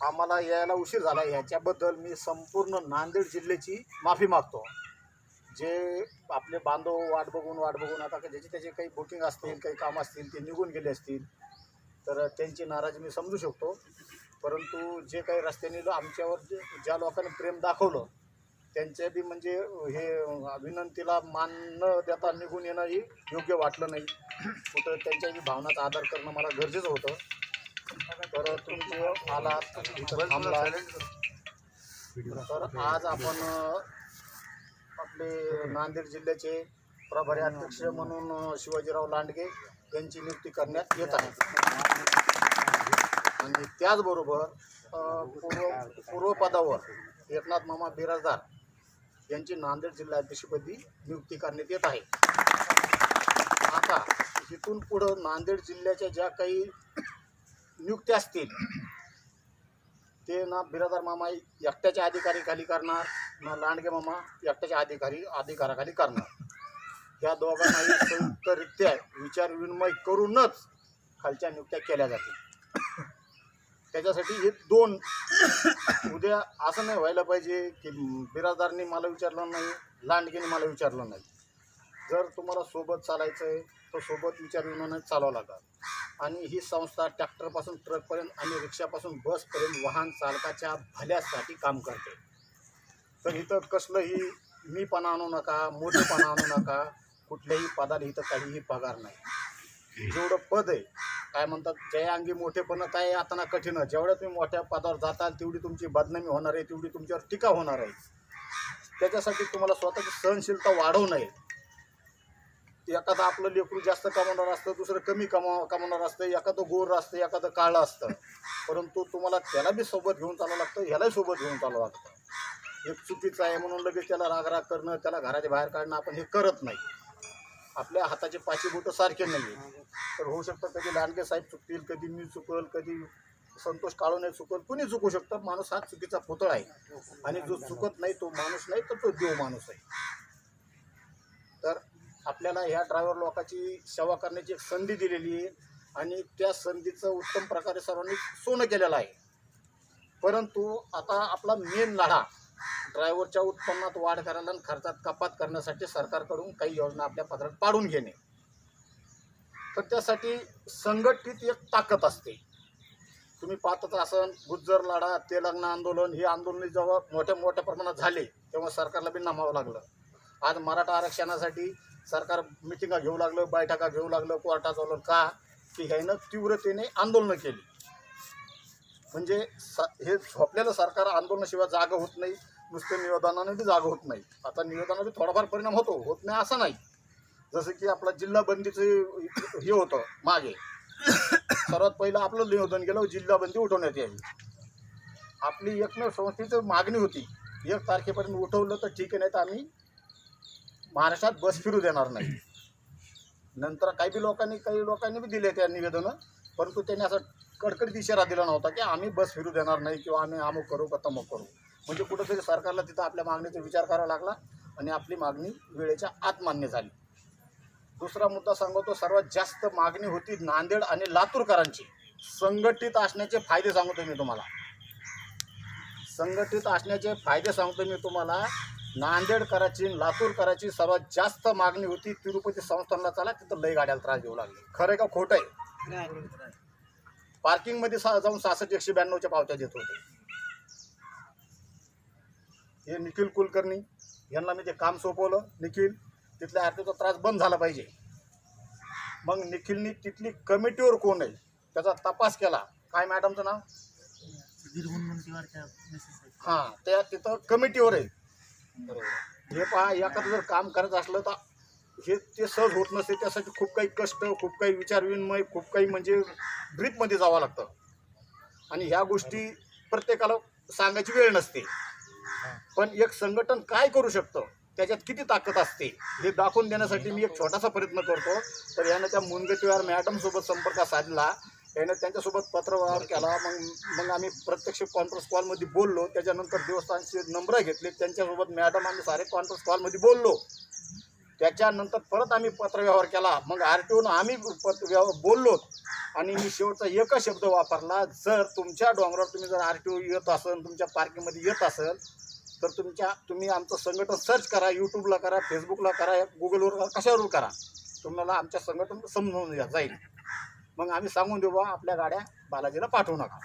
आम्हाला यायला उशीर झाला. याच्याबद्दल मी संपूर्ण नांदेड जिल्ह्याची माफी मागतो. जे आपले बांधव वाट बघून वाट बघून आता ज्याचे त्याचे काही बुकिंग असतील काही काम असतील ते निघून गेले असतील तर त्यांची नाराजी मी समजू शकतो. परंतु जे काही रस्त्याने आमच्यावर ज्या लोकांनी प्रेम दाखवलं त्यांच्या बी म्हणजे हे विनंतीला मान न देता निघून येणं ही योग्य वाटलं नाही. कुठं त्यांच्याही भावनाचा आदर करणं मला गरजेचं होतं. तर तुम्ही आलात इथं थांबला. तर आज आपण आपले नांदेड जिल्ह्याचे प्रभारी अध्यक्ष म्हणून शिवाजीराव लांडगे यांची नियुक्ती करण्यात येत आहे. आणि त्याचबरोबर पूर्व पूर्वपदावर एकनाथ मामा बिराजदार यांची नांदेड जिल्हाध्यक्षपदी नियुक्ती करण्यात येत आहे. आता इथून पुढं नांदेड जिल्ह्याच्या ज्या काही नियुक्त्या असतील. ते ना बिरादार मामा एकट्याच्या अधिकारी खाली करणार ना लांडगे मामा एकट्याच्या अधिकारी अधिकाराखाली करणार. या दोघांनाही संयुक्तरित्या विचार विनिमय करूनच खालच्या नियुक्त्या केल्या जातील. त्याच्यासाठी हे दोन उद्या असं नाही व्हायला पाहिजे की बिरादारने मला विचारलं नाही लांडगेने मला विचारलं नाही. जर तुम्हाला सोबत चालायचं आहे सोबत विचार विनिमय चालावं लागतात. आणि ही संस्था ट्रॅक्टरपासून ट्रकपर्यंत आणि रिक्षापासून बसपर्यंत वाहन चालकाच्या भल्यासाठी काम करते. तर इथं कसलंही मीपणा आणू नका मोठेपणा आणू नका कुठल्याही पदाला इथं काहीही पगार नाही. जेवढं पद आहे काय म्हणतात जया अंगी मोठेपण काय आता ना कठीण आहे. जेवढ्या तुम्ही मोठ्या पदावर जाताल तेवढी तुमची बदनामी होणार आहे तेवढी तुमच्यावर टीका होणार आहे. त्याच्यासाठी तुम्हाला स्वतःची सहनशीलता वाढवणं आहे एखादं आपलं लेकरू जास्त कमावणार असतं दुसरं कमी कमा कमावणार असतं एखादं गोर असतं एखादं काळं असतं. परंतु तुम्हाला त्याला बी सोबत घेऊन चालावं लागतं ह्यालाही सोबत घेऊन चालावं लागतं. एक चुकीचं आहे म्हणून लगेच त्याला रागराग करणं त्याला घराच्या बाहेर काढणं आपण हे करत नाही. आपल्या हाताचे पाचशे बोटं सारखे नाही तर होऊ शकतं कधी लांडगे साहेब चुकतील कधी मी चुकल कधी संतोष काळूने चुकल कुणी चुकू शकतं. माणूस हा चुकीचा पुतळा आहे. आणि जो चुकत नाही तो माणूस नाही तर तो देव माणूस आहे. तर आपल्याला ह्या ड्रायव्हर लोकांची सेवा करण्याची एक संधी दिलेली आहे आणि त्या संधीचं उत्तम प्रकारे सर्वांनी सोनं केलेलं आहे. परंतु आता आपला मेन लढा ड्रायव्हरच्या उत्पन्नात वाढ करायला आणि खर्चात कपात करण्यासाठी सरकारकडून काही योजना आपल्या पत्रात पाडून घेणे. तर त्यासाठी संघटित एक ताकद असते. तुम्ही पाहतच असन गुज्जर लढा तेलंगणा आंदोलन ही आंदोलन जेव्हा मोठ्या मोठ्या प्रमाणात झाले तेव्हा सरकारला बी नमावं लागलं. आज मराठा आरक्षणासाठी सरकार मिटिंगा घेऊ लागलं बैठका घेऊ लागलं कोर्टात चालवलं का? की ह्यानं तीव्रतेने आंदोलनं केली. म्हणजे स हे झोपलेलं सरकार आंदोलनाशिवाय जागा होत नाही नुसते निवेदनाने बी जागा होत नाही. आता निवेदनाने थोडाफार परिणाम होतो होत नाही असं नाही. जसं की आपला जिल्हा बंदीचं हे होतं मागे. सर्वात पहिलं आपलं निवेदन गेलं जिल्हाबंदी उठवण्यात यावी. आपली एकमेव संस्थेची मागणी होती. एक तारखेपर्यंत उठवलं तर ठीक आहे नाही तर आम्ही महाराष्ट्रात बस फिरू देणार नाही. नंतर काही बी लोकांनी काही लोकांनी बी दिले त्या निवेदनं परंतु त्यांनी असं कडकडीत इशारा दिला नव्हता की आम्ही बस फिरू देणार नाही किंवा आम्ही अमुक करू का तमुक करू. म्हणजे कुठंतरी सरकारला तिथं आपल्या मागणीचा विचार करावा लागला आणि आपली मागणी वेळेच्या आत मान्य झाली. दुसरा मुद्दा सांगतो सर्वात जास्त मागणी होती नांदेड आणि लातूरकरांची. संघटित असण्याचे फायदे सांगतो मी तुम्हाला. संघटित असण्याचे फायदे सांगतो मी तुम्हाला. नांदेडकराची लातूरकराची सर्वात जास्त मागणी होती. तिरुपती संस्थानला चला तिथं लई गाड्याला त्रास देऊ लागले. खरं का? खोटं आहे. पार्किंगमध्ये सा जाऊन सहासष्ट एकशे ब्याण्णवच्या पावत्या देत होते. हे निखिल कुलकर्णी यांना मी ते काम सोपवलं. निखिल तिथल्या आरटीचा त्रास बंद झाला पाहिजे. मग निखिलनी तिथली कमिटीवर कोण आहे? त्याचा तपास केला. काय मॅडमचं नाव? हां त्या तिथं कमिटीवर आहे. हे पहा एखादं जर काम करायचं असलं तर हे ते सहज होत नसते. त्यासाठी खूप काही कष्ट खूप काही विचारविनिमय खूप काही म्हणजे ब्रीफमध्ये जावं लागतं. आणि ह्या गोष्टी प्रत्येकाला सांगायची वेळ नसते. पण एक संघटन काय करू शकतं? त्याच्यात किती ताकद असते? हे दाखवून देण्यासाठी मी एक छोटासा प्रयत्न करतो. तर यानं त्या मुनगटीवार मॅडमसोबत संपर्क साधला. यानं त्यांच्यासोबत पत्रव्यवहार केला. मग मग आम्ही प्रत्यक्ष कॉन्फरन्स कॉलमध्ये बोललो. त्याच्यानंतर देवस्थानचे नंबर घेतले. त्यांच्यासोबत मॅडम आम्ही सारे कॉन्फरन्स कॉलमध्ये बोललो. त्याच्यानंतर परत आम्ही पत्रव्यवहार केला. मग आर टी ओनं आम्ही पत्र बोललो. आणि मी शेवटचा एकच शब्द वापरला. जर तुमच्या डोंगरावर तुम्ही जर आर टी ओ येत असेल तुमच्या पार्किंगमध्ये येत असेल तर तुमच्या तुम्ही आमचं संघटन सर्च करा. यूट्यूबला करा फेसबुकला करा गुगलवर करा कशावर करा. तुम्हाला आमच्या संघटन समजून जाईल. मग आम्ही सांगून देऊ बा आपल्या गाड्या बालाजीला पाठवू नका.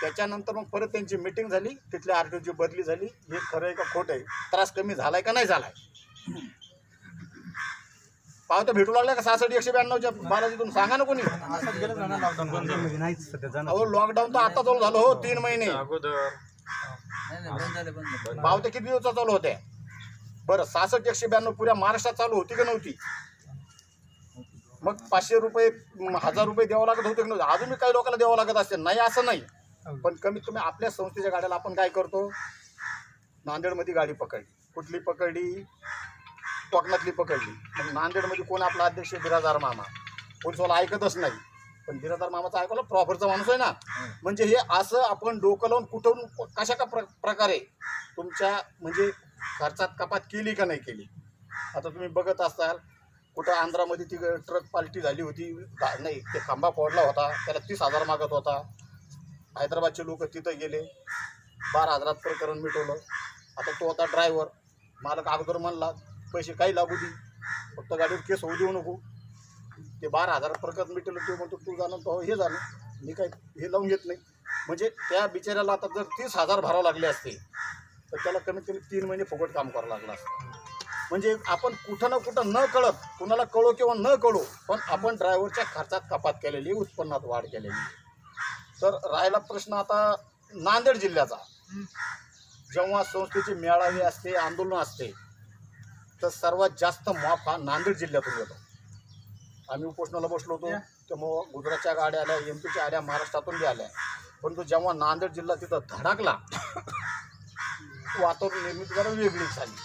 त्याच्यानंतर मग परत त्यांची मिटिंग झाली तिथल्या आर टी ओची बदली झाली. हे खरं आहे का खोटं आहे? त्रास कमी झालाय का नाही झालाय? पावतं भेटू लागल्या का? सहासष्ट एकशे ब्याण्णवच्या बालाजीतून? सांगा ना कोणी. नाहीच सध्या जाणार. अहो लॉकडाऊन तर आता चालू झालं हो तीन महिने. अगोदर. पावते किती दिवस चालू होते. बरं सहासष्ट एकशे ब्याण्णव पुऱ्या महाराष्ट्रात चालू होती का नव्हती? मग पाचशे रुपये हजार रुपये द्यावं लागत होते का नव्हते? अजूनही काही लोकांना द्यावं लागत असते नाही असं नाही. पण कमीत कमी आपल्या संस्थेच्या गाड्याला आपण काय करतो? नांदेडमध्ये गाडी पकडली. कुठली पकडली? कोकणातली पकडली. मग नांदेडमध्ये कोण आपला अध्यक्ष बिरादार मामा. पोलिसवाला ऐकतच नाही. पण बिरादार मामाचा ऐकवला प्रॉपरचा माणूस आहे ना. म्हणजे हे असं आपण डोकं लावून कुठून कशा का प्र प्रकारे तुमच्या म्हणजे खर्चात कपात केली का नाही केली? आता तुम्ही बघत असाल कुठं आंध्रामध्ये ती ट्रक पालटी झाली होती नाही ते खांबा फोडला होता त्याला तीस हजार मागत होता. हैदराबादचे लोक तिथं गेले बारा हजारात प्रकरण मिटवलं. आता तो होता ड्रायव्हर मालक अगोदर म्हणला पैसे काही लागू दे फक्त गाडीवर केस होऊ देऊ नको. ते बारा हजार प्रकरण मिटवलं ते म्हणतो तू जाणं तो हे झालं. मी काय हे लावून घेत नाही. म्हणजे त्या बिचाऱ्याला आता जर तीस हजार भरावं लागले असते तर त्याला कमीत कमी तीन महिने फुकट काम करावं लागलं असतं. म्हणजे आपण कुठं ना कुठं न कळत कुणाला कळो किंवा न कळो पण आपण ड्रायव्हरच्या खर्चात कपात केलेली उत्पन्नात वाढ केलेली. तर राहिला प्रश्न आता नांदेड जिल्ह्याचा. जेव्हा संस्थेचे मेळावे असते आंदोलन असते तर सर्वात जास्त मॉप हा नांदेड जिल्ह्यातून येतो. आम्ही उपोषणाला बसलो होतो तेव्हा गुजरातच्या गाड्या आल्या एम पीच्या आल्या महाराष्ट्रातून बी आल्या. परंतु जेव्हा नांदेड जिल्हा तिथं धडकला वातावरण निर्मिती जरा वेगळीच झाली.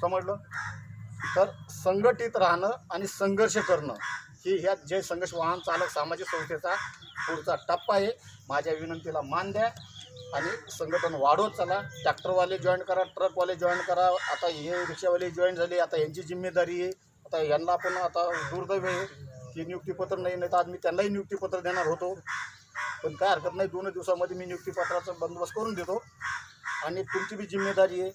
समजलं? तर संघटित राहणं आणि संघर्ष करणं ही ह्या जय संघर्ष वाहन चालक सामाजिक संस्थेचा पुढचा टप्पा आहे. माझ्या विनंतीला मान द्या आणि संघटन वाढवत चला. ट्रॅक्टरवाले जॉईन करा ट्रकवाले जॉईन करा. आता हे रिक्षावाले जॉईन झाले आता यांची जिम्मेदारी आहे. आता यांना पण आता दुर्दैव आहे की नियुक्तीपत्र नाही नाही तर आज मी त्यांनाही नियुक्तीपत्र देणार होतो. पण काय हरकत नाही दोन दिवसामध्ये मी नियुक्तीपत्राचा बंदोबस्त करून देतो. आणि तुमची बी जिम्मेदारी आहे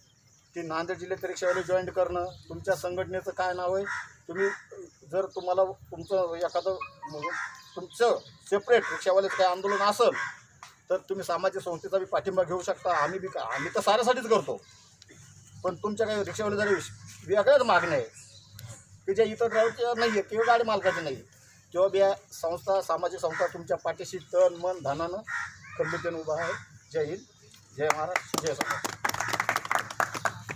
की नांदेड जिल्ह्यात रिक्षावाले जॉईन करणं तुमच्या संघटनेचं काय नाव आहे तुम्ही जर तुम्हाला तुमचं एखादं म्हणजे तुमचं सेपरेट रिक्षावाल्याचं काय आंदोलन असेल तर तुम्ही सामाजिक संस्थेचा बी पाठिंबा घेऊ शकता. आम्ही बी का आम्ही तर साऱ्यासाठीच करतो. पण तुमच्या काही रिक्षावाले जरी वेगळ्याच मागण्या आहे की ज्या इतर ड्रायव्हरच्या नाही आहे किंवा गाडी मालकाची नाही तेव्हा बी या संस्था सामाजिक संस्था तुमच्या पाठीशी तन मन धनानं खंबीरतेने उभा आहे. जय हिंद. जय महाराज जय समाज